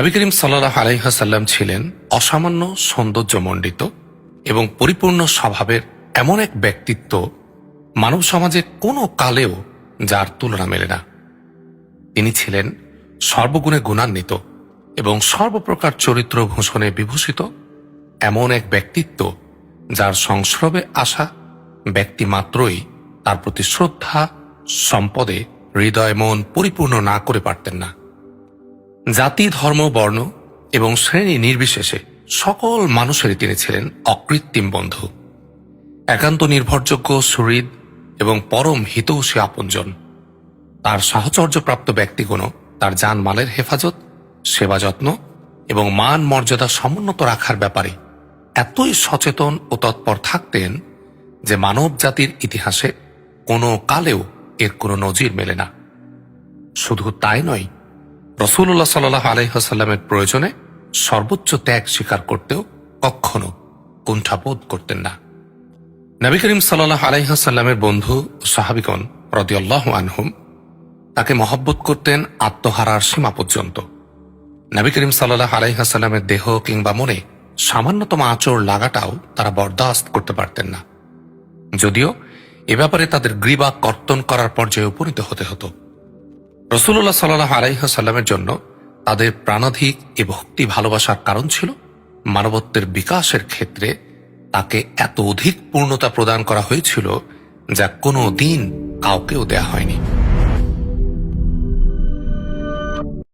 নবী করিম সাল্লাহ আলাইহাসাল্লাম ছিলেন অসামান্য সৌন্দর্যমণ্ডিত এবং পরিপূর্ণ স্বভাবের এমন এক ব্যক্তিত্ব মানব সমাজে কোনো কালেও যার তুলনা মেলে না। তিনি ছিলেন সর্বগুণে গুণান্বিত এবং সর্বপ্রকার চরিত্র ভূষণে বিভূষিত এমন এক ব্যক্তিত্ব যার সংস্রবে আসা ব্যক্তি মাত্রই তার প্রতি শ্রদ্ধা, সম্পদে হৃদয় মন পরিপূর্ণ না করে পারতেন না। জাতি, ধর্ম, বর্ণ এবং শ্রেণি নির্বিশেষে সকল মানুষেরই তিনি ছিলেন অকৃত্রিম বন্ধু। একান্ত নির্ভরযোগ্য, সুহৃদ এবং পরম হিতৌষী আপনজন। তার সাহচর্যপ্রাপ্ত ব্যক্তিগণ তার জানমালের হেফাজত, সেবা যত্ন এবং মান মর্যাদা সমুন্নত রাখার ব্যাপারে এতই সচেতন ও তৎপর থাকতেন যে মানব জাতির ইতিহাসে কোনো কালেও এর কোনো নজির মেলে না। শুধু তাই নয় রসুল্লাহ সাল্লাহ আলহাসাল্লামের প্রয়োজনে সর্বোচ্চ ত্যাগ স্বীকার করতেও কখনো কুণ্ঠাবোধ করতেন না। নবী করিম সাল্লাহ আলাইহাসাল্লামের বন্ধু সাহাবিগণ রদিয়াল্লাহ আনহুম তাকে মহব্বত করতেন আত্মহারার সীমা পর্যন্ত। নবী করিম সাল্লাহ আলাইহাসাল্লামের দেহ কিংবা মনে সামান্যতম আচর লাগাটাও তারা বরদাস্ত করতে পারতেন না। যদিও এ ব্যাপারে তাদের গ্রীবা কর্তন করার পর্যায়ে উপনীত হতে হতো। রসুল্লাহ সাল্লাহ আলাইহাসাল্লামের জন্য তাদের প্রাণাধিক এ ভক্তি ভালোবাসার কারণ ছিল মানবত্বের বিকাশের ক্ষেত্রে তাকে এত অধিক পূর্ণতা প্রদান করা হয়েছিল যা কোনো দিন কাউকেও দেয়া হয়নি।